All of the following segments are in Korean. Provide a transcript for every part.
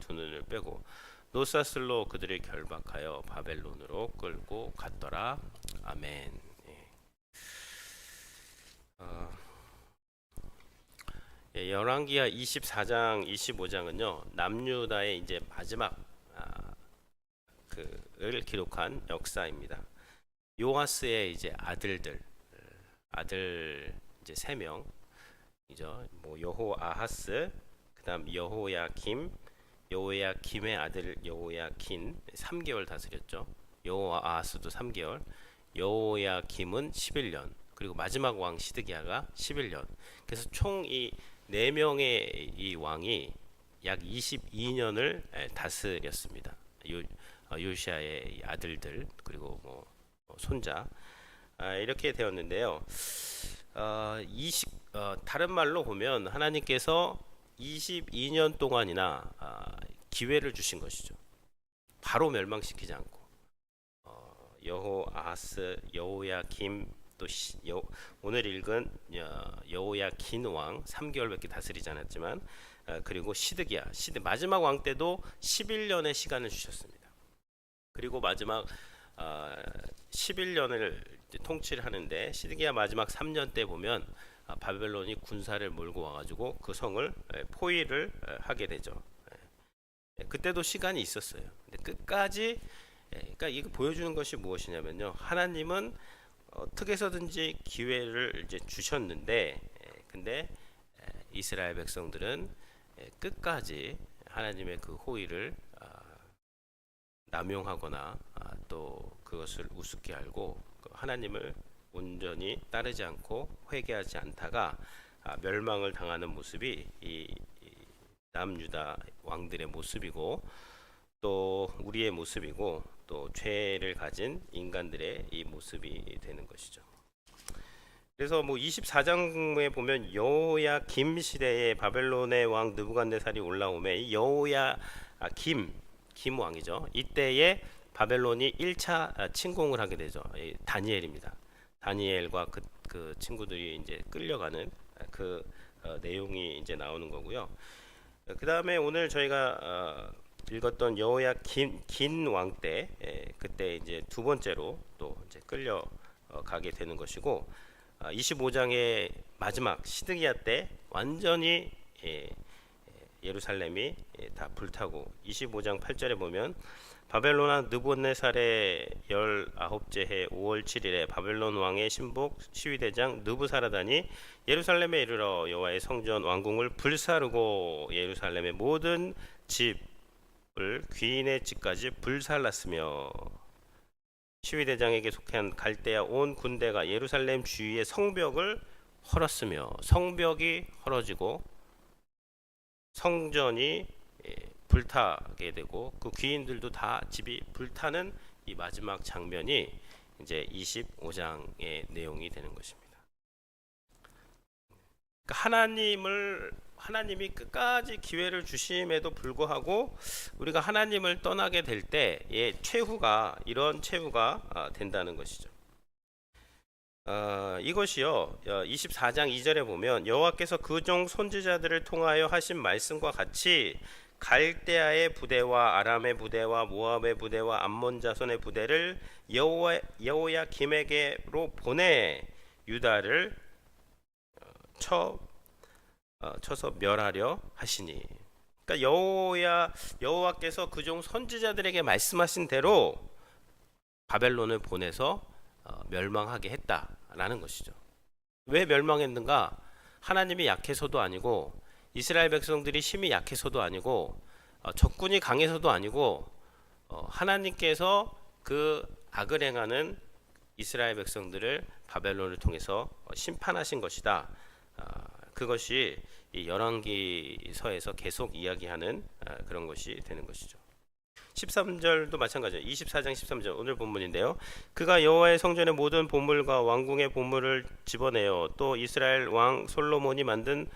두 눈을 빼고 노사슬로 그들을 결박하여 바벨론으로 끌고 갔더라. 아멘. 예. 어, 예, 열왕기하 24장, 25장은요 남유다의 이제 마지막 아, 그을 기록한 역사입니다. 요아스의 이제 아들들, 아들 이제 세 명이죠. 뭐 여호 아하스, 그다음 여호야 김, 여호야 김의 아들 여호야 긴 3개월 다스렸죠. 여호와 아하스도 3개월, 여호야 김은 11년, 그리고 마지막 왕 시드기야가 11년. 그래서 총 이 네 명의 이 왕이 약 22년을 다스렸습니다. 요 어, 요시아의 이 아들들 그리고 뭐 어, 손자 아, 이렇게 되었는데요. 어, 20, 어, 다른 말로 보면 하나님께서 22년 동안이나 아, 기회를 주신 것이죠. 바로 멸망시키지 않고 어, 여호 아하스, 여호야 김, 또 오늘 읽은 여, 여호야 긴 왕 3개월밖에 다스리지 않았지만 아, 그리고 시드기야 시드 마지막 왕 때도 11년의 시간을 주셨습니다. 그리고 마지막 아, 11년을 통치를 하는데 시드기야 마지막 3년 때 보면 아, 바벨론이 군사를 몰고 와가지고 그 성을 에, 포위를 에, 하게 되죠. 예. 그때도 시간이 있었어요. 근데 끝까지 예, 그러니까 이거 보여주는 것이 무엇이냐면요. 하나님은 어떻게 해서든지 기회를 이제 주셨는데 예, 근데 에, 이스라엘 백성들은 예, 끝까지 하나님의 그 호의를 아, 남용하거나 아, 또 그것을 우습게 알고 그 하나님을 온전히 따르지 않고 회개하지 않다가 아, 멸망을 당하는 모습이 이, 이 남유다 왕들의 모습이고 또 우리의 모습이고 또 죄를 가진 인간들의 이 모습이 되는 것이죠. 그래서 뭐 24장에 보면 여호야 김 시대에 바벨론의 왕 느부갓네살이 올라오매 이 여호야 아, 김, 김 왕이죠. 이때에 바벨론이 1차 침공을 하게 되죠. 이 다니엘입니다. 다니엘과 그, 그 친구들이 이제 끌려가는 그 어, 내용이 이제 나오는 거고요. 그 다음에 오늘 저희가 어, 읽었던 여호야 긴 왕 때 그때 이제 두 번째로 또 이제 끌려 어, 가게 되는 것이고 아, 25장의 마지막 시드기야 때 완전히 예, 예루살렘이 예, 다 불타고 25장 8절에 보면 바벨론왕 느부갓네살의 19째 해 5월 7일에 바벨론 왕의 신복 시위대장 느부사라단이 예루살렘에 이르러 여호와의 성전 왕궁을 불사르고 예루살렘의 모든 집을 귀인의 집까지 불살랐으며 시위대장에게 속한 갈대아 온 군대가 예루살렘 주위의 성벽을 헐었으며 성벽이 헐어지고 성전이 예, 불타게 되고 그 귀인들도 다 집이 불타는 이 마지막 장면이 이제 25장의 내용이 되는 것입니다. 그러니까 하나님을 하나님이 끝까지 기회를 주심에도 불구하고 우리가 하나님을 떠나게 될 때의 최후가 이런 최후가 아, 된다는 것이죠. 어, 이것이요 24장 2절에 보면 여호와께서 그 종 손지자들을 통하여 하신 말씀과 같이 갈대아의 부대와 아람의 부대와 모압의 부대와 암몬 자손의 부대를 여호와 여호야 김에게로 보내 유다를 어, 쳐 어, 쳐서 멸하려 하시니. 그러니까 여호야 여호와께서 그종 선지자들에게 말씀하신 대로 바벨론을 보내서 어, 멸망하게 했다라는 것이죠. 왜 멸망했는가? 하나님이 약해서도 아니고 이스라엘 백성들이 힘이 약해서도 아니고 어, 적군이 강해서도 아니고 어, 하나님께서 그 악을 행하는 이스라엘 백성들을 바벨론을 통해서 어, 심판하신 것이다. 어, 그것이 이 열왕기서에서 계속 이야기하는 어, 그런 것이 되는 것이죠. 13절도 마찬가지예요. 24장 13절 오늘 본문인데요. 그가 여호와의 성전의 모든 보물과 왕궁의 보물을 집어내어 또 이스라엘 왕 솔로몬이 만든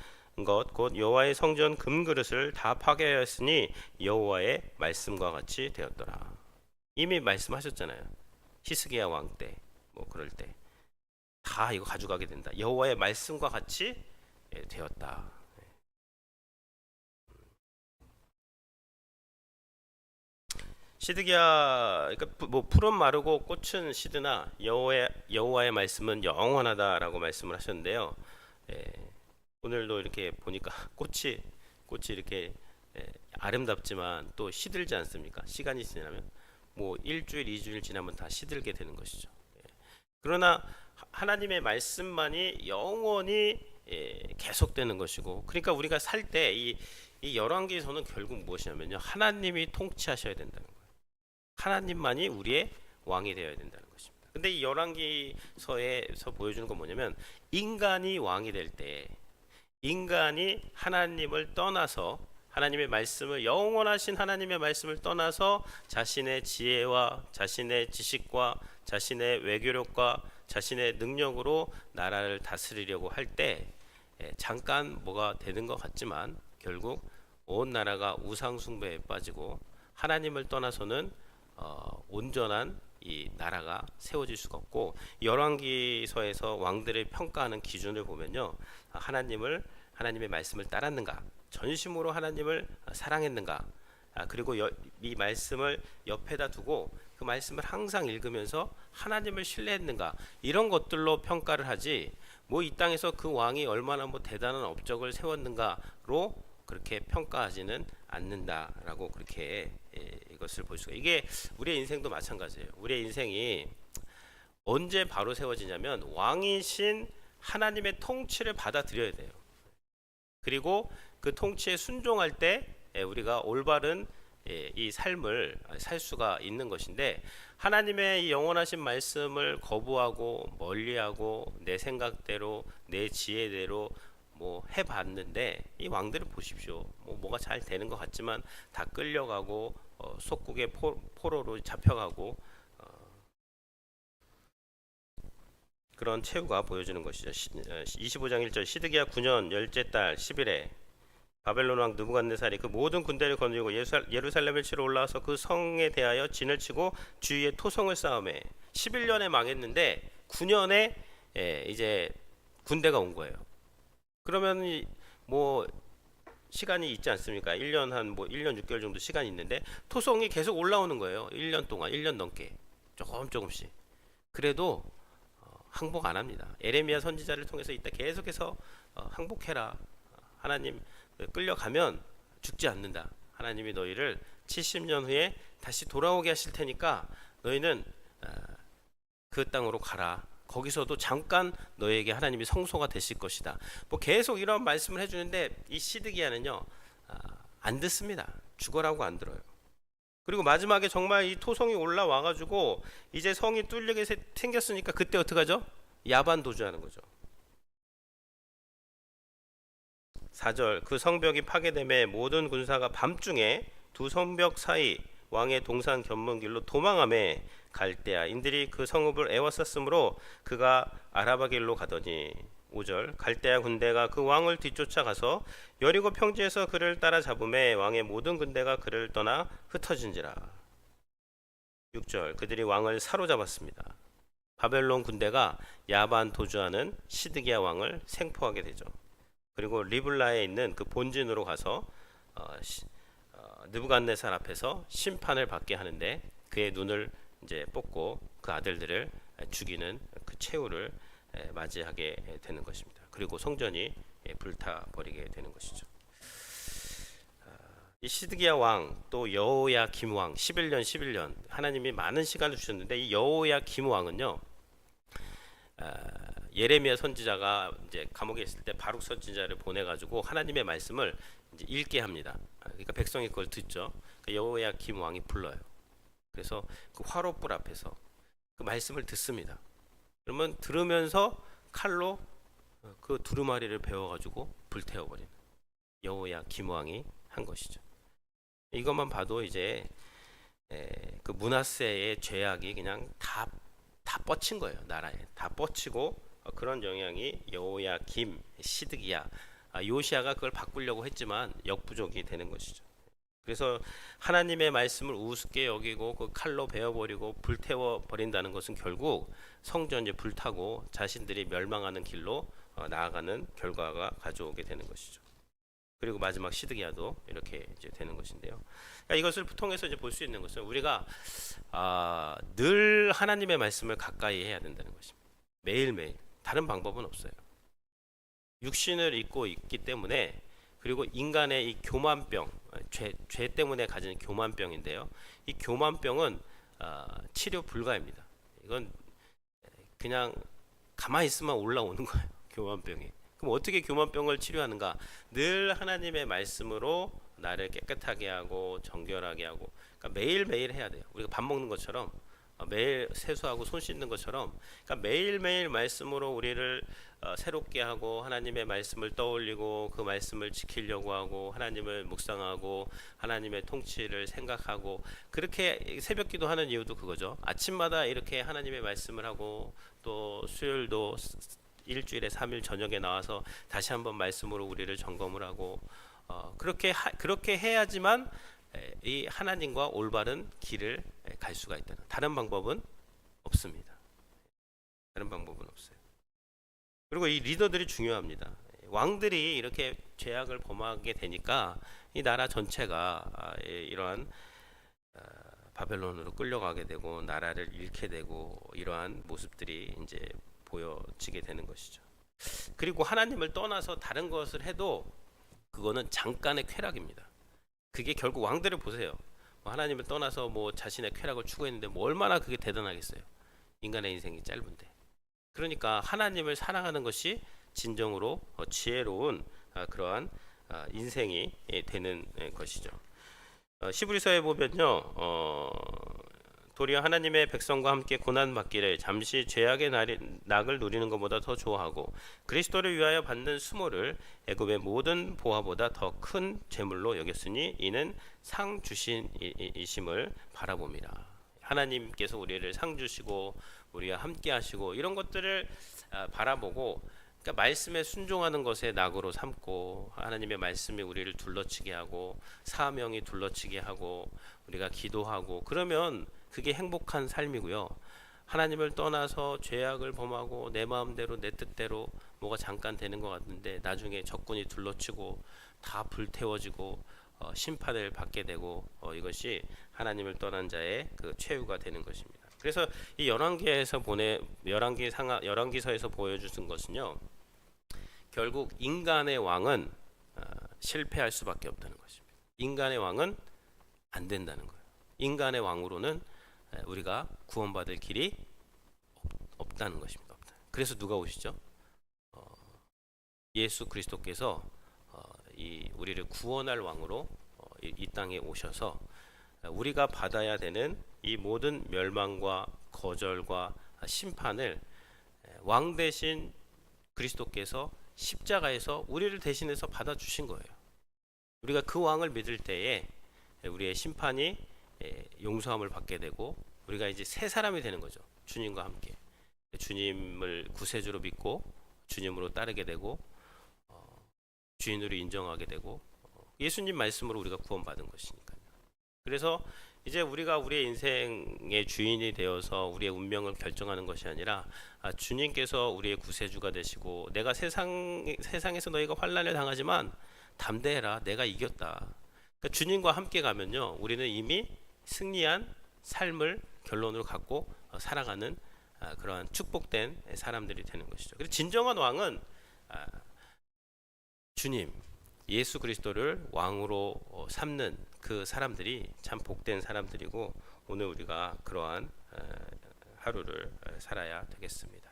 것 곧 여호와의 성전 금그릇을 다 파괴하였으니 여호와의 말씀과 같이 되었더라. 이미 말씀하셨잖아요. 히스기야 왕 때, 뭐 그럴 때 다 이거 가져가게 된다. 여호와의 말씀과 같이 예, 되었다. 시드기야 그러니까 푸- 뭐 푸른 마르고 꽃은 시드나 여호와의 여호와의 말씀은 영원하다라고 말씀을 하셨는데요. 예, 오늘도 이렇게 보니까 꽃이 꽃이 이렇게 예, 아름답지만 또 시들지 않습니까? 시간이 지나면 뭐 일주일, 이주일 지나면 다 시들게 되는 것이죠. 예. 그러나 하- 하나님의 말씀만이 영원히 예, 계속되는 것이고, 그러니까 우리가 살 때 이 이 열왕기에서는 결국 무엇이냐면요, 하나님이 통치하셔야 된다는 거예요. 하나님만이 우리의 왕이 되어야 된다는 것입니다. 근데 이 열왕기서에서 보여주는 건 뭐냐면 인간이 왕이 될때 인간이 하나님을 떠나서 하나님의 말씀을 영원하신 하나님의 말씀을 떠나서 자신의 지혜와 자신의 지식과 자신의 외교력과 자신의 능력으로 나라를 다스리려고 할 때 잠깐 뭐가 되는 것 같지만 결국 온 나라가 우상 숭배에 빠지고 하나님을 떠나서는 어, 온전한 이 나라가 세워질 수가 없고 열왕기서에서 왕들을 평가하는 기준을 보면요 하나님을 하나님의 말씀을 따랐는가? 전심으로 하나님을 사랑했는가? 아, 그리고 여, 이 말씀을 옆에다 두고 그 말씀을 항상 읽으면서 하나님을 신뢰했는가? 이런 것들로 평가를 하지 뭐 이 땅에서 그 왕이 얼마나 뭐 대단한 업적을 세웠는가로 그렇게 평가하지는 않는다라고 그렇게 예, 이것을 볼 수가 이게 우리의 인생도 마찬가지예요. 우리의 인생이 언제 바로 세워지냐면 왕이신 하나님의 통치를 받아들여야 돼요. 그리고 그 통치에 순종할 때 예, 우리가 올바른 예, 이 삶을 살 수가 있는 것인데 하나님의 이 영원하신 말씀을 거부하고 멀리하고 내 생각대로 내 지혜대로 뭐 해봤는데 이 왕들을 보십시오. 뭐 뭐가 잘 되는 것 같지만 다 끌려가고 어, 속국의 포, 포로로 잡혀가고 그런 최후가 보여지는 것이죠. 시, 어, 25장 1절 시드기야 9년 열째 달 10일에 바벨론 왕 느부갓네살이 그 모든 군대를 거느리고 예루살- 예루살렘을 치러 올라와서 그 성에 대하여 진을 치고 주위에 토성을 쌓음에 11년에 망했는데 9년에 예, 이제 군대가 온 거예요. 그러면 이- 뭐 시간이 있지 않습니까? 1년 한 뭐 1년 6개월 정도 시간이 있는데 토성이 계속 올라오는 거예요. 1년 동안 1년 넘게 조금 조금씩. 그래도 어, 항복 안 합니다. 에레미야 선지자를 통해서 이때 계속해서 어, 항복해라. 하나님 끌려가면 죽지 않는다. 하나님이 너희를 70년 후에 다시 돌아오게 하실 테니까 너희는 어, 그 땅으로 가라. 거기서도 잠깐 너에게 하나님이 성소가 되실 것이다. 뭐 계속 이런 말씀을 해주는데 이 시드기야는요 아, 안 듣습니다. 죽어라고 안 들어요. 그리고 마지막에 정말 이 토성이 올라와 가지고 이제 성이 뚫리게 세- 생겼으니까 그때 어떻게 하죠? 야반 도주하는 거죠. 4절 그 성벽이 파괴됨에 모든 군사가 밤중에 두 성벽 사이 왕의 동산 견문길로 도망함에 갈대아인들이 그 성읍을 애워쌌으므로 그가 아라바 길로 가더니 5절 갈대아 군대가 그 왕을 뒤쫓아가서 여리고 평지에서 그를 따라잡음에 왕의 모든 군대가 그를 떠나 흩어진지라. 6절 그들이 왕을 사로잡았습니다. 바벨론 군대가 야반 도주하는 시드기야 왕을 생포하게 되죠. 그리고 리블라에 있는 그 본진으로 가서 어, 시, 어, 느부갓네살 앞에서 심판을 받게 하는데 그의 눈을 이제 뽑고 그 아들들을 죽이는 그 최후를 에, 맞이하게 되는 것입니다. 그리고 성전이 예, 불타 버리게 되는 것이죠. 아, 이 시드기야 왕 또 여호야 김왕 11년 11년 하나님이 많은 시간을 주셨는데 이 여호야 김 왕은요. 아, 예레미야 선지자가 이제 감옥에 있을 때 바룩 선지자를 보내 가지고 하나님의 말씀을 이제 읽게 합니다. 아, 그러니까 백성이 그걸 듣죠. 그 여호야 김 왕이 불러요. 그래서 그 화롯불 앞에서 그 말씀을 듣습니다. 그러면 들으면서 칼로 어, 그 두루마리를 베어 가지고 불태워 버리는 여호야 김 왕이 한 것이죠. 이것만 봐도 이제 에, 그 문하세의 죄악이 그냥 다 다 뻗친 거예요 나라에 다 뻗치고 어, 그런 영향이 여호야 김 시드기야 아, 요시아가 그걸 바꾸려고 했지만 역부족이 되는 것이죠. 그래서 하나님의 말씀을 우습게 여기고 그 칼로 베어버리고 불태워 버린다는 것은 결국 성전이 불타고 자신들이 멸망하는 길로 어, 나아가는 결과가 가져오게 되는 것이죠. 그리고 마지막 시드기야도 이렇게 이제 되는 것인데요. 그러니까 이것을 통해서 이제 볼 수 있는 것은 우리가 아, 늘 하나님의 말씀을 가까이 해야 된다는 것입니다. 매일매일 다른 방법은 없어요. 육신을 입고 있기 때문에 그리고 인간의 이 교만병, 죄, 죄 때문에 가진 교만병인데요. 이 교만병은 아, 치료 불가입니다. 이건 그냥 가만히 있으면 올라오는 거예요. 교만병이. 그럼 어떻게 교만병을 치료하는가? 늘 하나님의 말씀으로 나를 깨끗하게 하고 정결하게 하고 그러니까 매일매일 해야 돼요. 우리가 밥 먹는 것처럼 어, 매일 세수하고 손 씻는 것처럼 그러니까 매일매일 말씀으로 우리를 어, 새롭게 하고 하나님의 말씀을 떠올리고 그 말씀을 지키려고 하고 하나님을 묵상하고 하나님의 통치를 생각하고 그렇게 새벽 기도하는 이유도 그거죠. 아침마다 이렇게 하나님의 말씀을 하고 또 수요일도 일주일에 3일 저녁에 나와서 다시 한번 말씀으로 우리를 점검을 하고 어, 그렇게 하, 그렇게 해야지만 에, 이 하나님과 올바른 길을 에, 갈 수가 있다는 다른 방법은 없습니다. 다른 방법은 없어요. 그리고 이 리더들이 중요합니다. 왕들이 이렇게 죄악을 범하게 되니까 이 나라 전체가 아, 이- 이러한 아, 바벨론으로 끌려가게 되고 나라를 잃게 되고 이러한 모습들이 이제 보여지게 되는 것이죠. 그리고 하나님을 떠나서 다른 것을 해도 그거는 잠깐의 쾌락입니다. 그게 결국 왕들을 보세요. 뭐 하나님을 떠나서 뭐 자신의 쾌락을 추구했는데 뭐 얼마나 그게 대단하겠어요. 인간의 인생이 짧은데. 그러니까 하나님을 사랑하는 것이 진정으로 어, 지혜로운 아, 그러한 아, 인생이 예, 되는 예, 것이죠. 어, 시브리서에 보면요, 어, 도리어 하나님의 백성과 함께 고난 받기를 잠시 죄악의 날이, 낙을 누리는 것보다 더 좋아하고 그리스도를 위하여 받는 수모를 애굽의 모든 보화보다 더 큰 재물로 여겼으니 이는 상 주신 이- 이- 이심을 바라봅니다. 하나님께서 우리를 상 주시고 우리와 함께 하시고 이런 것들을 아, 바라보고 그러니까 말씀에 순종하는 것에 낙으로 삼고 하나님의 말씀이 우리를 둘러치게 하고 사명이 둘러치게 하고 우리가 기도하고 그러면 그게 행복한 삶이고요. 하나님을 떠나서 죄악을 범하고 내 마음대로 내 뜻대로 뭐가 잠깐 되는 것 같은데 나중에 적군이 둘러치고 다 불태워지고 어, 심판을 받게 되고 어, 이것이 하나님을 떠난 자의 그 최후가 되는 것입니다. 그래서 이 열왕기에서 보내 열왕기 상하 열왕기서에서 보여주신 것은요. 결국 인간의 왕은 어, 실패할 수밖에 없다는 것입니다. 인간의 왕은 안 된다는 거예요. 인간의 왕으로는 에, 우리가 구원받을 길이 없- 없다는 것입니다. 그래서 누가 오시죠? 어, 예수 그리스도께서 어, 이 우리를 구원할 왕으로 어, 이, 이 땅에 오셔서 어, 우리가 받아야 되는 이 모든 멸망과 거절과 심판을 에, 왕 대신 그리스도께서 십자가에서 우리를 대신해서 받아 주신 거예요. 우리가 그 왕을 믿을 때에 우리의 심판이 에, 용서함을 받게 되고 우리가 이제 새 사람이 되는 거죠. 주님과 함께 주님을 구세주로 믿고 주님으로 따르게 되고 어, 주인으로 인정하게 되고 어, 예수님 말씀으로 우리가 구원받은 것이니까요. 그래서 이제 우리가 우리의 인생의 주인이 되어서 우리의 운명을 결정하는 것이 아니라 아, 주님께서 우리의 구세주가 되시고 내가 세상 세상에서 너희가 환난을 당하지만 담대해라 내가 이겼다. 그러니까 주님과 함께 가면요 우리는 이미 승리한 삶을 결론으로 갖고 어, 살아가는 아, 그러한 축복된 사람들이 되는 것이죠. 그래서 진정한 왕은 아, 주님 예수 그리스도를 왕으로 어, 삼는 그 사람들이 참 복된 사람들이고 오늘 우리가 그러한 어, 하루를 어, 살아야 되겠습니다.